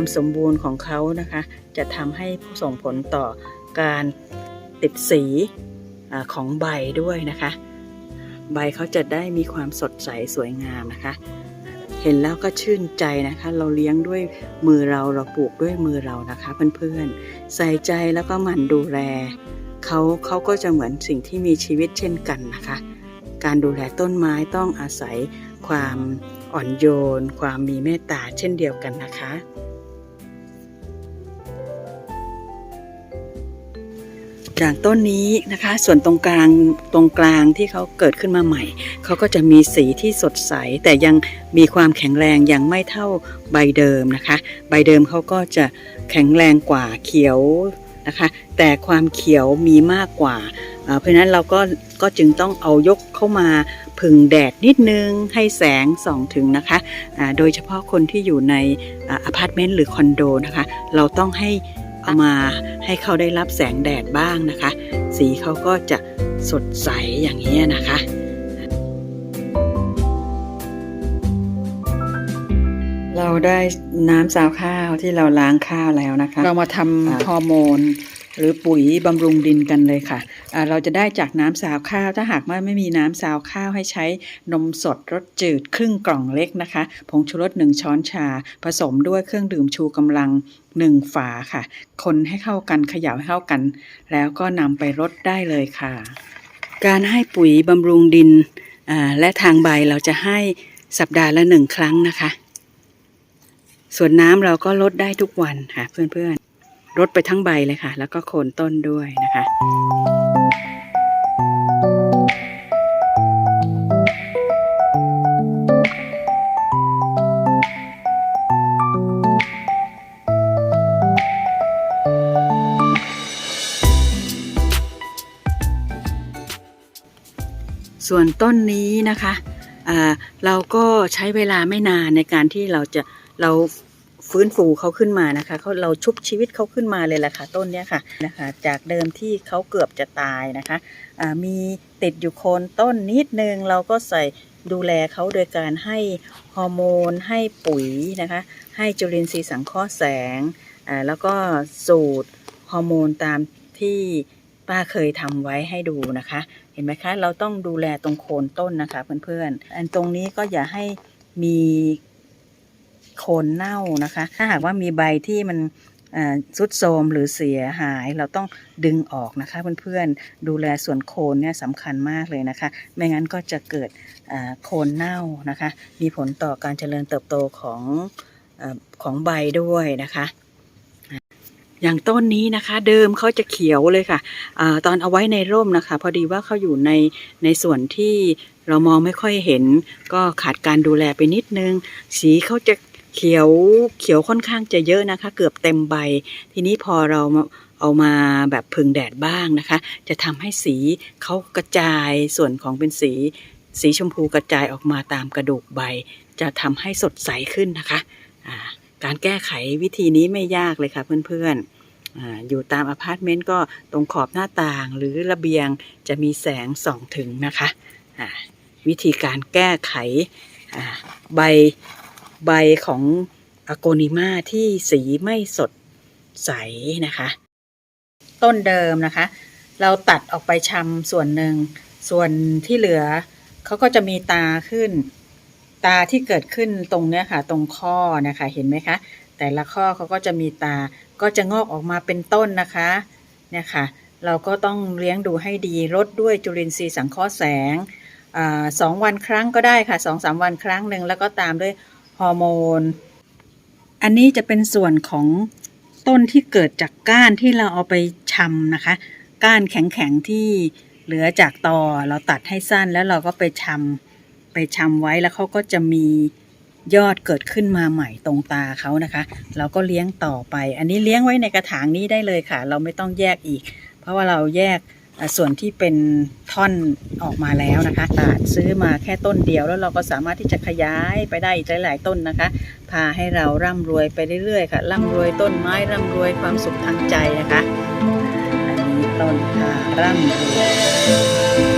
ความสมบูรณ์ของเขานะคะ จะทำให้ส่งผลต่อการติดสีอของใบด้วยนะคะ ใบเขาจะได้มีความสดใสสวยงามนะคะ เห็นแล้วก็ชื่นใจนะคะ เราเลี้ยงด้วยมือเราเราปลูกด้วยมือเรานะคะเพื่อนๆใส่ใจแล้วก็หมั่นดูแลเขาเขาก็จะเหมือนสิ่งที่มีชีวิตเช่นกันนะคะ การดูแลต้นไม้ต้องอาศัยความอ่อนโยน ความมีเมตตาเช่นเดียวกันนะคะ อย่างต้นนี้นะคะ ส่วนตรงกลางตรงกลางที่เขาเกิดขึ้นมาใหม่ เขาก็จะมีสีที่สดใส แต่ยังมีความแข็งแรงยังไม่เท่าใบเดิมนะคะ ใบเดิมเขาก็จะแข็งแรงกว่าเขียวนะคะ แต่ความเขียวมีมากกว่า เพราะนั้นเราก็ก็จึงต้องเอายกเข้ามาพึ่งแดดนิดนึงให้แสงส่องถึงนะคะอ่าโดยเฉพาะคนที่อยู่ในออพาร์ตเมนต์หรือคอนโดนะคะ เราต้องให้เอามา ให้เขาได้รับแสงแดดบ้างนะคะ สีเขาก็จะสดใสอย่างนี้ยนะคะเราได้น้ำซาวข้าวที่เราล้างข้าวแล้วนะคะ เรามาทำฮอร์โมน หรือปุ๋ยบำรุงดินกันเลยค่ะอ่า เราจะได้จากน้ำซาวข้าว ถ้าหากว่าไม่มีน้ำซาวข้าวให้ใช้นมสดรสจืดครึ่งกล่องเล็กนะคะ ผงชูรสหนึ่งช้อนชา ผสมด้วยเครื่องดื่มชูกำลังหนึ่งฝาค่ะ คนให้เข้ากันเขย่าให้เข้ากัน แล้วก็นำไปรดได้เลยค่ะ การให้ปุ๋ยบำรุงดินและทางใบเราจะให้สัปดาห์ละหนึ่งครั้งนะคะ ส่วนน้ำเราก็ลดได้ทุกวันค่ะเพื่อนๆรดไปทั้งใบเลยค่ะ แล้วก็โคนต้นด้วยนะคะ ส่วนต้นนี้นะคะเราก็ใช้เวลาไม่นานในการที่เราจะเราฟื้นฟูเขาขึ้นมานะคะเขาเราชุบชีวิตเขาขึ้นมาเลยแหละค่ะต้นเนี้ยค่ะนะคะ จากเดิมที่เขาเกือบจะตายนะคะมีติดอยู่โคนต้นนิดนึงเราก็ใส่ดูแลเขาโดยการให้ฮอร์โมน ให้ปุ๋ยนะคะ ให้จุลินทรีย์สังเคราะห์แสงแล้วก็สูตรฮอร์โมนตามที่ ป้าเคยทำไว้ให้ดูนะคะ เห็นไหมคะ เราต้องดูแลตรงโคนต้นนะคะเพื่อนๆ อันตรงนี้ก็อย่าให้มีโคนเน่านะคะ ถ้าหากว่ามีใบที่มันอ่าทรุดโทรมหรือเสียหายเราต้องดึงออกนะคะเพื่อนๆดูแลส่วนโคนเนี่ยสำคัญมากเลยนะคะ ไม่งั้นก็จะเกิดโคนเน่านะคะ มีผลต่อการเจริญเติบโตของอของใบด้วยนะคะ อย่างต้นนี้นะคะ เดิมเขาจะเขียวเลยค่ะอตอนเอาไว้ในร่มนะคะ พอดีว่าเขาอยู่ในในส่วนที่เรามองไม่ค่อยเห็น ก็ขาดการดูแลไปนิดนึง สีเขาจะเขียวเขียวค่อนข้างจะเยอะนะคะ เกือบเต็มใบ ทีนี้พอเรามาเอามาแบบพึ่งแดดบ้างนะคะ จะทำให้สีเขากระจายส่วนของเป็นสี สีชมพูกระจายออกมาตามกระดูกใบ จะทำให้สดใสขึ้นนะคะอ่า การแก้ไขวิธีนี้ไม่ยากเลยค่ะเพื่อนๆออยู่ตามอพาร์ตเมนต์ก็ตรงขอบหน้าต่างหรือระเบียงจะมีแสงส่องถึงนะคะวิธีการแก้ไขใบใบของอโกนิมาที่สีไม่สดใสนะคะ ต้นเดิมนะคะ เราตัดออกไปชำส่วนหนึ่งส่วนที่เหลือเขาก็จะมีตาขึ้น ตาที่เกิดขึ้นตรงเนี้ยค่ะ ตรงข้อนะคะ เห็นไหมคะ แต่ละข้อเขาก็จะมีตาก็จะงอกออกมาเป็นต้นนะคะเนี่ยค่ะ เราก็ต้องเลี้ยงดูให้ดีรดด้วยจุลินทรีย์สังเคราะห์แสงอสองวันครั้งก็ได้ค่ะสองสามวันครั้งหนึ่งแล้วก็ตามด้วยฮอร์โมน อันนี้จะเป็นส่วนของต้นที่เกิดจากก้านที่เราเอาไปชำนะคะ ก้านแข็งๆที่เหลือจากตอเราตัดให้สั้นแล้วเราก็ไปชำ ไปชำไว้แล้วเขาก็จะมียอดเกิดขึ้นมาใหม่ตรงตาเขานะคะ เราก็เลี้ยงต่อไป อันนี้เลี้ยงไว้ในกระถางนี้ได้เลยค่ะ เราไม่ต้องแยกอีก เพราะว่าเราแยกส่วนที่เป็นท่อนออกมาแล้วนะคะตัดซื้อมาแค่ต้นเดียวแล้วเราก็สามารถที่จะขยายไปได้อีกหลายๆต้นนะคะ พาให้เราร่ำรวยไปเรื่อยๆค่ะ ร่ำรวยต้นไม้ร่ำรวยความสุขทางใจนะคะ อันนี้ต้นค่ะร่ำรวย